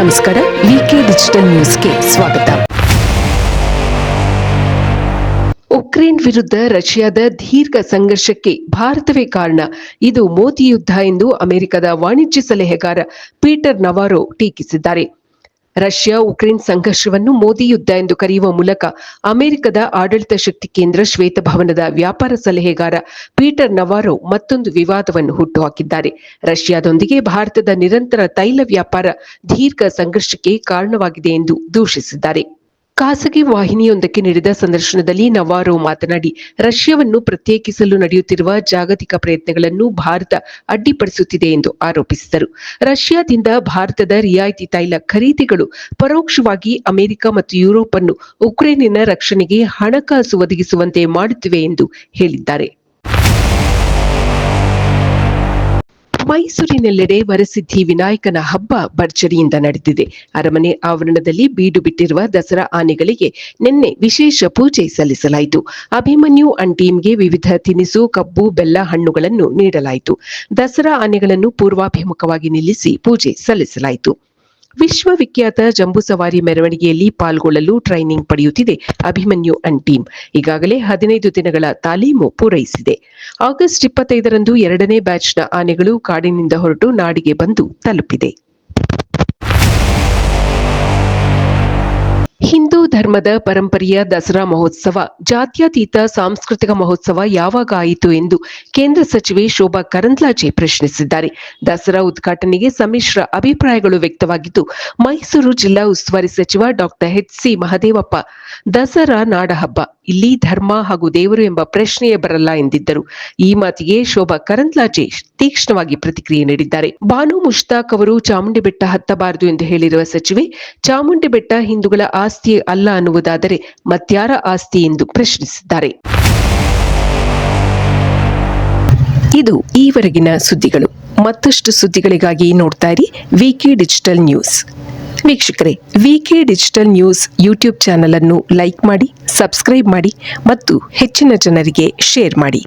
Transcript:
ನಮಸ್ಕಾರ ವಿಕೆ ಡಿಜಿಟಲ್ ನ್ಯೂಸ್ಗೆ ಸ್ವಾಗತ. ಉಕ್ರೇನ್ ವಿರುದ್ಧ ರಷ್ಯಾದ ದೀರ್ಘ ಸಂಘರ್ಷಕ್ಕೆ ಭಾರತವೇ ಕಾರಣ. ಇದು ಮೋದಿ ಯುದ್ಧ ಎಂದು ಅಮೆರಿಕದ ವಾಣಿಜ್ಯ ಸಲಹೆಗಾರ ಪೀಟರ್ ನವಾರೋ ಟೀಕಿಸಿದ್ದಾರೆ. ರಷ್ಯಾ ಉಕ್ರೇನ್ ಸಂಘರ್ಷವನ್ನು ಮೋದಿ ಯುದ್ಧ ಎಂದು ಕರೆಯುವ ಮೂಲಕ ಅಮೆರಿಕದ ಆಡಳಿತ ಶಕ್ತಿ ಕೇಂದ್ರ ಶ್ವೇತಭವನದ ವ್ಯಾಪಾರ ಸಲಹೆಗಾರ ಪೀಟರ್ ನವಾರೋ ಮತ್ತೊಂದು ವಿವಾದವನ್ನು ಹುಟ್ಟುಹಾಕಿದ್ದಾರೆ. ರಷ್ಯಾದೊಂದಿಗೆ ಭಾರತದ ನಿರಂತರ ತೈಲ ವ್ಯಾಪಾರ ದೀರ್ಘ ಸಂಘರ್ಷಕ್ಕೆ ಕಾರಣವಾಗಿದೆ ಎಂದು ದೂಷಿಸಿದ್ದಾರೆ. ಖಾಸಗಿ ವಾಹಿನಿಯೊಂದಕ್ಕೆ ನೀಡಿದ ಸಂದರ್ಶನದಲ್ಲಿ ನವಾರೋ ಮಾತನಾಡಿ, ರಷ್ಯಾವನ್ನು ಪ್ರತ್ಯೇಕಿಸಲು ನಡೆಯುತ್ತಿರುವ ಜಾಗತಿಕ ಪ್ರಯತ್ನಗಳನ್ನು ಭಾರತ ಅಡ್ಡಿಪಡಿಸುತ್ತಿದೆ ಎಂದು ಆರೋಪಿಸಿದರು. ರಷ್ಯಾದಿಂದ ಭಾರತದ ರಿಯಾಯಿತಿ ತೈಲ ಖರೀದಿಗಳು ಪರೋಕ್ಷವಾಗಿ ಅಮೆರಿಕ ಮತ್ತು ಯುರೋಪ್ ಅನ್ನು ಉಕ್ರೇನಿನ ರಕ್ಷಣೆಗೆ ಹಣಕಾಸು ಒದಗಿಸುವಂತೆ ಮಾಡುತ್ತಿವೆ ಎಂದು ಹೇಳಿದ್ದಾರೆ. ಮೈಸೂರಿನೆಲ್ಲೆಡೆ ವರಸಿದ್ಧಿ ವಿನಾಯಕನ ಹಬ್ಬ ಭರ್ಜರಿಯಿಂದ ನಡೆದಿದೆ. ಅರಮನೆ ಆವರಣದಲ್ಲಿ ಬೀಡು ಬಿಟ್ಟಿರುವ ದಸರಾ ಆನೆಗಳಿಗೆ ನಿನ್ನೆ ವಿಶೇಷ ಪೂಜೆ ಸಲ್ಲಿಸಲಾಯಿತು. ಅಭಿಮನ್ಯು ಅಂಡ್ ಟೀಮ್ಗೆ ವಿವಿಧ ತಿನಿಸು, ಕಬ್ಬು, ಬೆಲ್ಲ ಹಣ್ಣುಗಳನ್ನು ನೀಡಲಾಯಿತು. ದಸರಾ ಆನೆಗಳನ್ನು ಪೂರ್ವಾಭಿಮುಖವಾಗಿ ನಿಲ್ಲಿಸಿ ಪೂಜೆ ಸಲ್ಲಿಸಲಾಯಿತು. ವಿಶ್ವವಿಖ್ಯಾತ ಜಂಬೂ ಸವಾರಿ ಮೆರವಣಿಗೆಯಲ್ಲಿ ಪಾಲ್ಗೊಳ್ಳಲು ಟ್ರೈನಿಂಗ್ ಪಡೆಯುತ್ತಿದೆ ಅಭಿಮನ್ಯು ಅಂಡ್ ಟೀಮ್. ಈಗಾಗಲೇ ಹದಿನೈದು ದಿನಗಳ ತಾಲೀಮು ಪೂರೈಸಿದೆ. ಆಗಸ್ಟ್ ಇಪ್ಪತ್ತೈದರಂದು ಎರಡನೇ ಬ್ಯಾಚ್ನ ಆನೆಗಳು ಕಾಡಿನಿಂದ ಹೊರಟು ನಾಡಿಗೆ ಬಂದು ತಲುಪಿದೆ. ಹಿಂದೂ ಧರ್ಮದ ಪರಂಪರೆಯ ದಸರಾ ಮಹೋತ್ಸವ, ಜಾತ್ಯತೀತ ಸಾಂಸ್ಕೃತಿಕ ಮಹೋತ್ಸವ ಯಾವಾಗ ಆಯಿತು ಎಂದು ಕೇಂದ್ರ ಸಚಿವೆ ಶೋಭಾ ಕರಂದ್ಲಾಜೆ ಪ್ರಶ್ನಿಸಿದ್ದಾರೆ. ದಸರಾ ಉದ್ಘಾಟನೆಗೆ ಸಮ್ಮಿಶ್ರ ಅಭಿಪ್ರಾಯಗಳು ವ್ಯಕ್ತವಾಗಿದ್ದು, ಮೈಸೂರು ಜಿಲ್ಲಾ ಉಸ್ತುವಾರಿ ಸಚಿವ doctor H C Mahadevappa, Dasara ನಾಡಹಬ್ಬ, ಇಲ್ಲಿ ಧರ್ಮ ಹಾಗೂ ದೇವರು ಎಂಬ ಪ್ರಶ್ನೆಯೇ ಬರಲ್ಲ ಎಂದಿದ್ದರು. ಈ ಮಾತಿಗೆ ಶೋಭಾ ಕರಂದ್ಲಾಜೆ ತೀಕ್ಷ್ಣವಾಗಿ ಪ್ರತಿಕ್ರಿಯೆ ನೀಡಿದ್ದಾರೆ. ಬಾನು ಮುಷ್ತಾಕ್ ಅವರು ಚಾಮುಂಡಿ ಬೆಟ್ಟ ಹತ್ತಬಾರದು ಎಂದು ಹೇಳಿರುವ ಸಚಿವೆ ಚಾಮುಂಡಿ ಬೆಟ್ಟ ಹಿಂದೂಗಳ ಆಸ್ತಿ ಅನ್ನುವುದಾದರೆ ಮತ್ಯಾರ ಆಸ್ತಿ ಎಂದು ಪ್ರಶ್ನಿಸಿದ್ದಾರೆ. ಇದು ಈವರೆಗಿನ ಸುದ್ದಿಗಳು. ಮತ್ತಷ್ಟು ಸುದ್ದಿಗಳಿಗಾಗಿ ನೋಡ್ತಾ ಇರಿ ವಿಕೆ ಡಿಜಿಟಲ್ ನ್ಯೂಸ್ ವೀಕ್ಷಕರೇ VK digital news YouTube channel ಅನ್ನು ಲೈಕ್ ಮಾಡಿ ಸಬ್ಸ್ಕ್ರೈಬ್ ಮಾಡಿ ಮತ್ತು ಹೆಚ್ಚಿನ ಜನರಿಗೆ ಶೇರ್ ಮಾಡಿ.